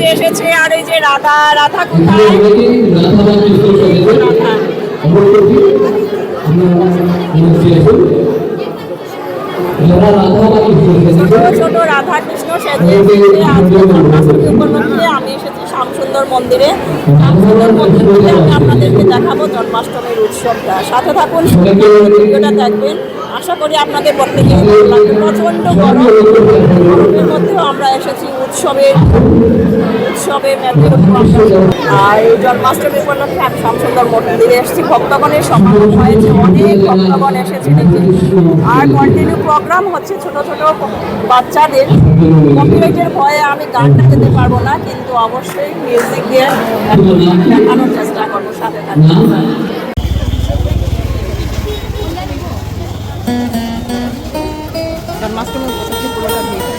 যে এসেছে, আর এই যে রাধা রাধা কোথায়? ছোট রাধা কৃষ্ণ সেজে আমি এসেছি শ্যামসুন্দর মন্দিরে। শ্যামসুন্দর মন্দির আমি আপনাদেরকে দেখাবো জন্মাষ্টমীর উৎসবটা। সাথে থাকুন, ভিডিওটা দেখবেন। আশা করি আপনাদের প্রত্যেকে প্রচণ্ড গরমের মধ্যেও আমরা এসেছি উৎসবে। মেতে আর এই জন্মাষ্টমী উপলক্ষে আমি শ্যামসুন্দর মন্দিরে এসেছি। ভক্তগণের সমাগম হয়েছে, অনেক ভক্তগণ এসেছে আর কন্টিনিউ প্রোগ্রাম হচ্ছে ছোট ছোট বাচ্চাদের। কপিরাইটের ভয়ে আমি গানটা যেতে পারব না, কিন্তু অবশ্যই মিউজিক দিয়ে দেখানোর চেষ্টা করব সাথে থাকব জন্মাষ্টমী উপলক্ষে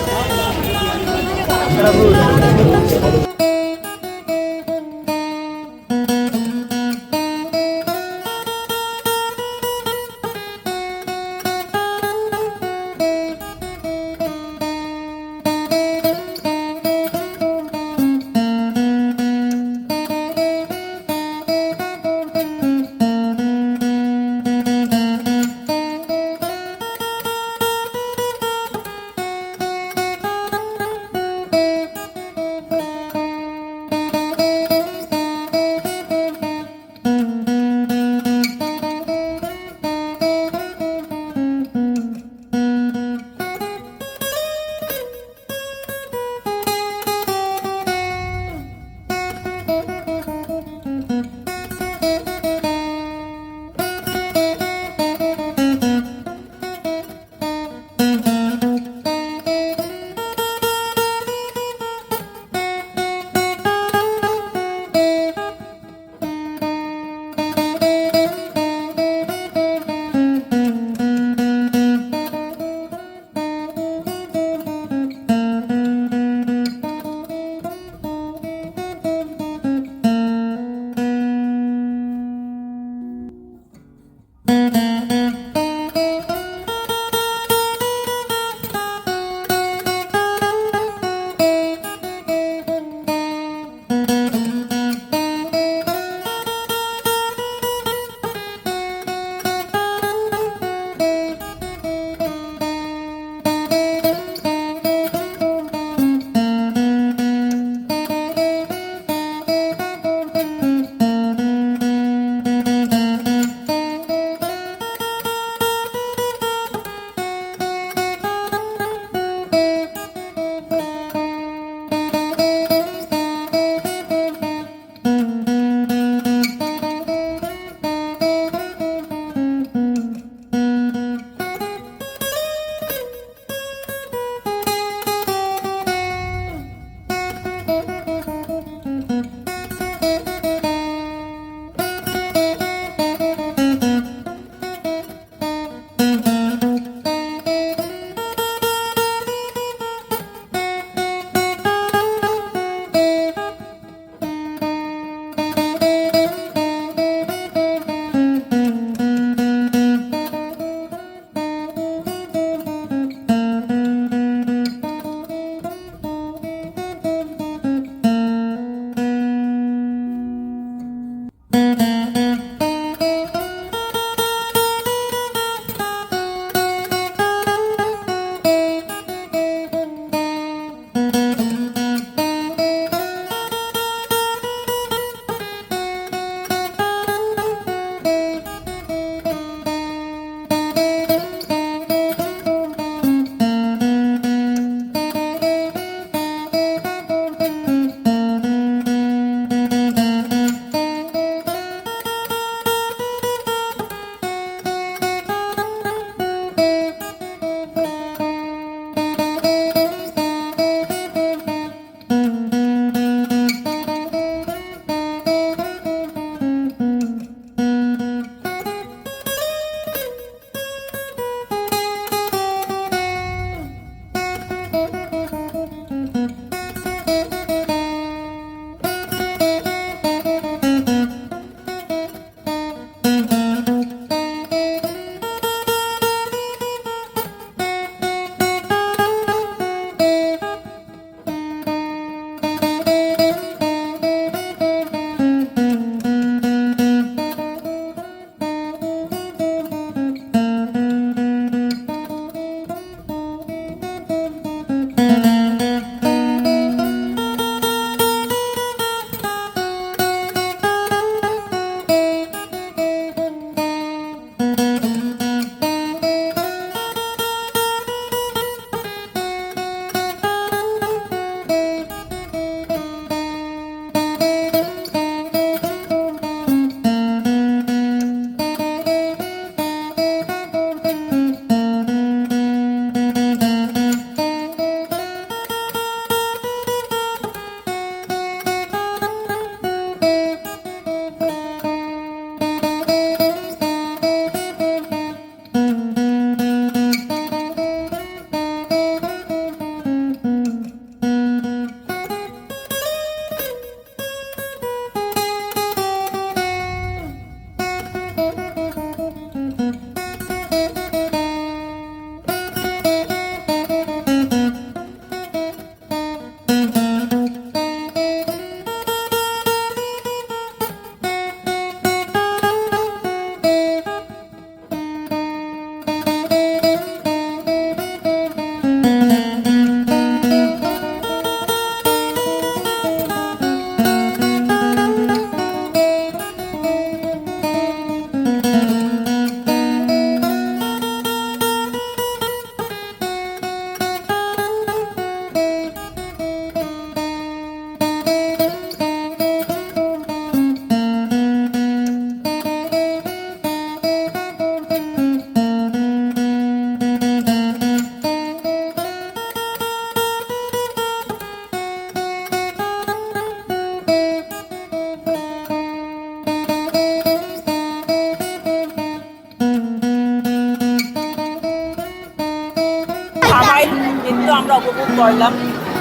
আমরা উপভোগ করলাম।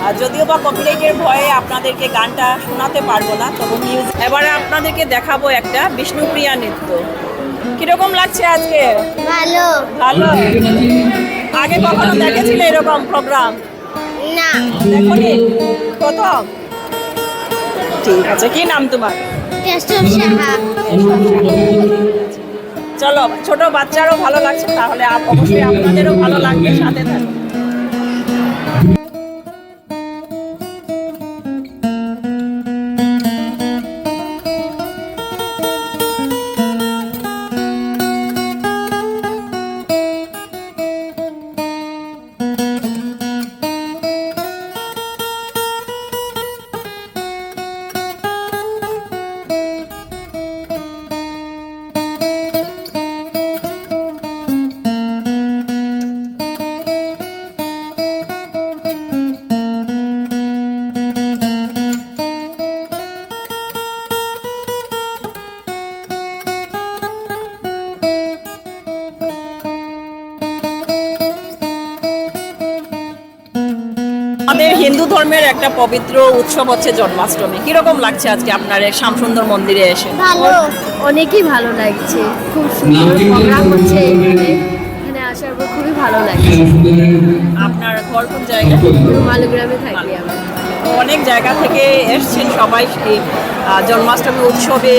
আর যদিও বা কপিরাইটের ভয়ে আপনাদেরকে গানটা শোনাতে পারব না তবু মিউজিক এবারে আপনাদেরকে দেখাবো একটা বিষ্ণুপ্রিয়া নৃত্য। কীরকম লাগছে আজকে? ভালো। ভালো। আগে কখনো দেখেছিলে এরকম প্রোগ্রাম না। দেখনি? প্রথম? ঠিক আছে কি নাম তোমার? চলো ছোট বাচ্চারও ভালো লাগছে তাহলে অবশ্যই আপনাদেরও ভালো লাগবে সাথে থাকুন হিন্দু ধর্মের একটা পবিত্র উৎসব হচ্ছে জন্মাষ্টমী। কীরকম লাগছে আজকে আপনার শ্যামসুন্দর মন্দিরে এসে? ভালো অনেকই ভালো লাগছে। খুব সুন্দর প্রোগ্রাম হচ্ছে এখানে। এখানে আসার পর খুবই ভালো লাগছে। আপনার ঘর কোন জায়গায়? মালুগ্রামে থাকি আমরা অনেক জায়গা থেকে এসছেন সবাই এই জন্মাষ্টমী উৎসবে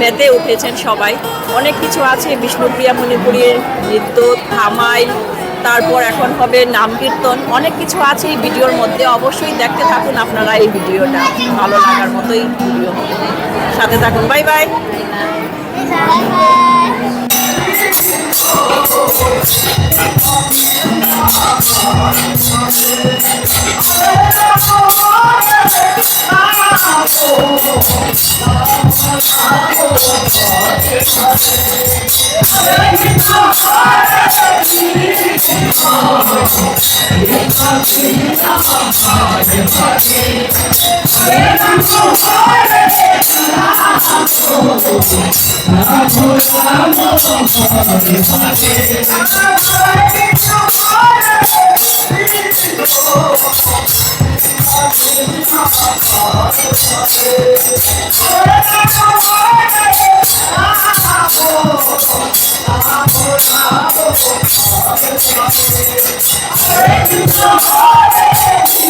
মেতে উঠেছেন সবাই। অনেক কিছু আছে বিষ্ণুপ্রিয়া মণিপুরীর নৃত্য থামাই তারপর এখন হবে নাম কীর্তন। অনেক কিছু আছে এই ভিডিওর মধ্যে অবশ্যই দেখতে থাকুন আপনারা এই ভিডিওটা। ভালো লাগার মতোই ভিডিও সাথে থাকুন bye bye. Oh, I'm Thank you.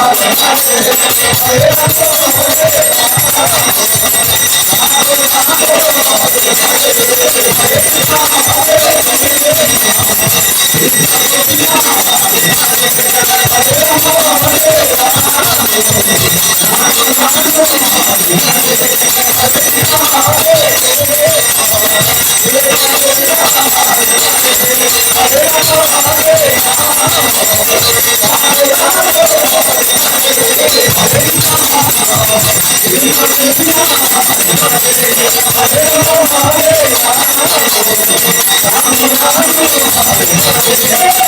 Thank you. Bye bye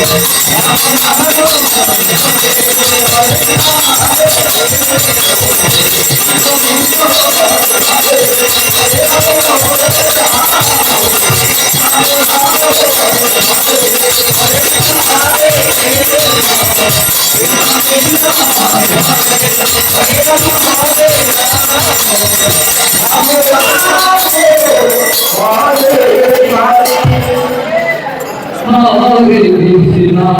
Hare Krishna হ্যাঁ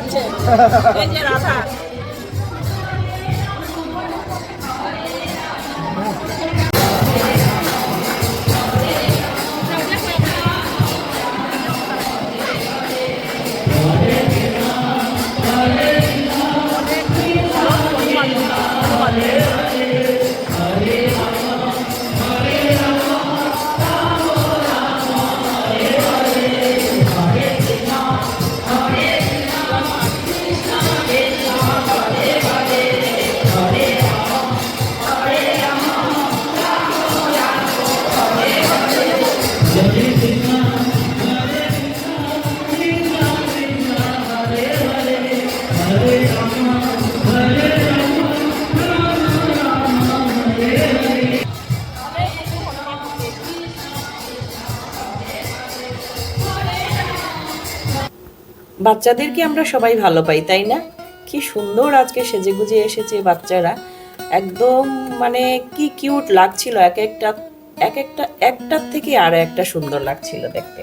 রাধা পাচ্ছে এই যে রাধা বাচ্চাদেরকে আমরা সবাই ভালো পাই, তাই না? কি সুন্দর আজকে সেজে গুজে এসেছে বাচ্চারা। একদম মানে কি কিউট লাগছিল, এক একটা এক একটা, একটার থেকে আর একটা সুন্দর লাগছিল দেখতে।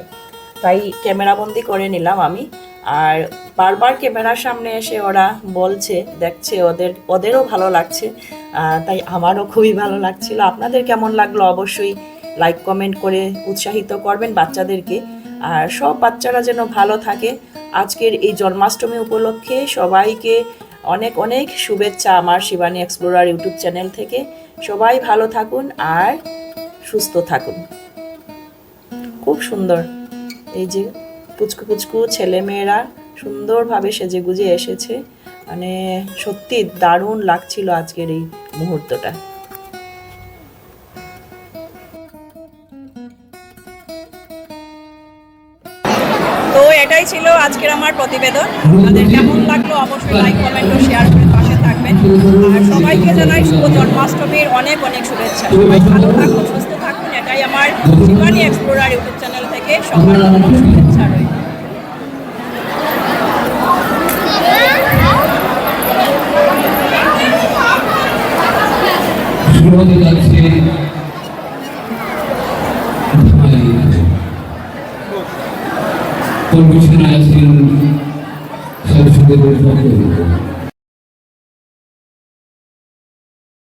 তাই ক্যামেরাবন্দি করে নিলাম আমি। আর বারবার ক্যামেরার সামনে এসে ওরা বলছে, দেখছে ওদের, ওদেরও ভালো লাগছে। তাই আমারও খুবই ভালো লাগছিল। আপনাদের কেমন লাগল অবশ্যই লাইক কমেন্ট করে উৎসাহিত করবেন বাচ্চাদেরকে। আর সব বাচ্চারা যেন ভালো থাকে। আজকের এই জন্মাষ্টমী উপলক্ষে সবাইকে অনেক অনেক শুভেচ্ছা আমার শিবানী এক্সপ্লোরার ইউটিউব চ্যানেল থেকে। সবাই ভালো থাকুন। আর সুস্থ থাকুন। খুব সুন্দর। এই যে পুচকু পুচকু ছেলে মেয়েরা সুন্দরভাবে সেজে গুজে এসেছে। মানে সত্যি দারুণ লাগছিল আজকের এই মুহূর্তটা। তো এটাই ছিল আজকের আমার প্রতিবেদন। আপনাদের কেমন লাগল অবশ্যই লাইক কমেন্ট ও শেয়ার করে পাশে থাকবেন। আর সবাইকে জানাই শুভ জন্মাষ্টমীর অনেক অনেক শুভেচ্ছা। সবাই ভালো থাকুন, সুস্থ এটাই আমার শিবানী এক্সপ্লোরার ইউটিউব চ্যানেল থেকে সবার শুভেচ্ছা রইল। শুরুতে যাচ্ছে